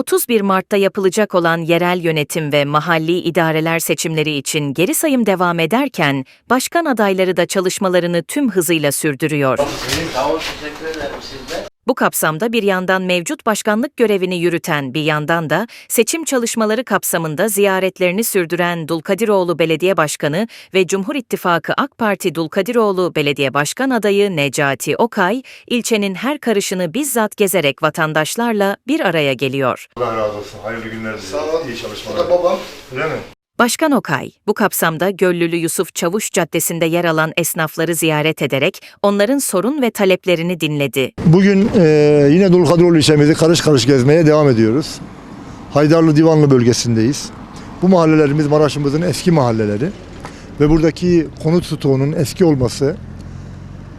31 Mart'ta yapılacak olan yerel yönetim ve mahalli idareler seçimleri için geri sayım devam ederken, başkan adayları da çalışmalarını tüm hızıyla sürdürüyor. Bu kapsamda bir yandan mevcut başkanlık görevini yürüten bir yandan da seçim çalışmaları kapsamında ziyaretlerini sürdüren Dulkadiroğlu Belediye Başkanı ve Cumhur İttifakı AK Parti Dulkadiroğlu Belediye Başkan adayı Necati Okay, ilçenin her karışını bizzat gezerek vatandaşlarla bir araya geliyor. Allah razı olsun. Hayırlı günler Sağ ol. diliyorum. İyi Bu çalışmalar. da babam. Öyle mi? Başkan Okay, bu kapsamda Göllülü Yusuf Çavuş Caddesi'nde yer alan esnafları ziyaret ederek onların sorun ve taleplerini dinledi. Bugün e, yine Dulkadiroğlu ilçemizi karış karış gezmeye devam ediyoruz. Haydarlı Divanlı bölgesindeyiz. Bu mahallelerimiz Maraş'ımızın eski mahalleleri. Ve buradaki konut stoğunun eski olması,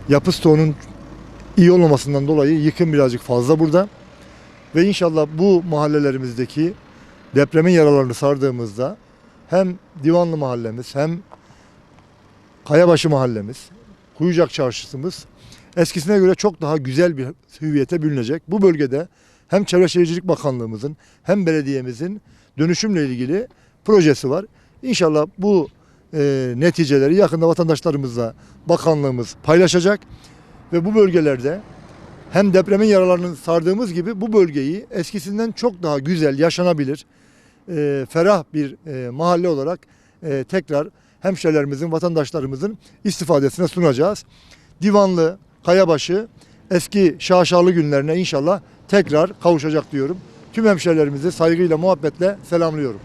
yapı stoğunun iyi olmamasından dolayı yıkım birazcık fazla burada. Ve inşallah bu mahallelerimizdeki depremin yaralarını sardığımızda hem Divanlı mahallemiz hem Kayabaşı mahallemiz, Kuyucak çarşısımız eskisine göre çok daha güzel bir hüviyete bürünecek. Bu bölgede hem Çevre Şehircilik Bakanlığımızın hem belediyemizin dönüşümle ilgili projesi var. İnşallah bu e, neticeleri yakında vatandaşlarımızla bakanlığımız paylaşacak ve bu bölgelerde hem depremin yaralarını sardığımız gibi bu bölgeyi eskisinden çok daha güzel, yaşanabilir, e, ferah bir e, mahalle olarak e, tekrar hemşehrilerimizin, vatandaşlarımızın istifadesine sunacağız. Divanlı, Kayabaşı eski şaşalı günlerine inşallah tekrar kavuşacak diyorum. Tüm hemşehrilerimizi saygıyla, muhabbetle selamlıyorum.